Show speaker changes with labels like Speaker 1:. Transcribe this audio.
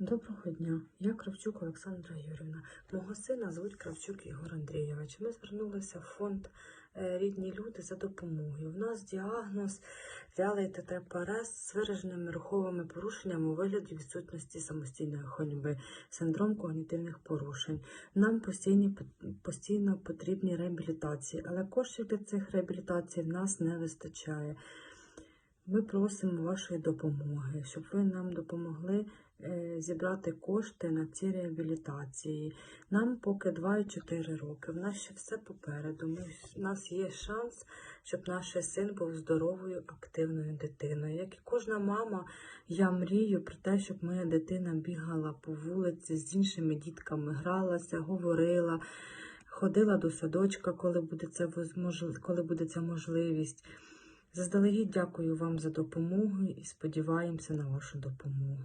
Speaker 1: Доброго дня, я Кравчук Олександра Юрівна. Мого сина звуть Кравчук Ігор Андрійович. Ми звернулися в фонд е, Рідні люди за допомогою. У нас діагноз вялий тетрапарез з вираженими руховими порушеннями у вигляді відсутності самостійної ходьби, синдром когнітивних порушень. Нам постійні, постійно потрібні реабілітації, але коштів для цих реабілітацій в нас не вистачає. Ми просимо вашої допомоги, щоб ви нам допомогли е, зібрати кошти на ці реабілітації. Нам поки 2,4 роки. В нас ще все попереду. Ми, у нас є шанс, щоб наш син був здоровою, активною дитиною. Як і кожна мама, я мрію про те, щоб моя дитина бігала по вулиці з іншими дітками, гралася, говорила. Ходила до садочка, коли буде це коли буде ця можливість. Заздалегідь дякую вам за допомогу і сподіваємося на вашу допомогу.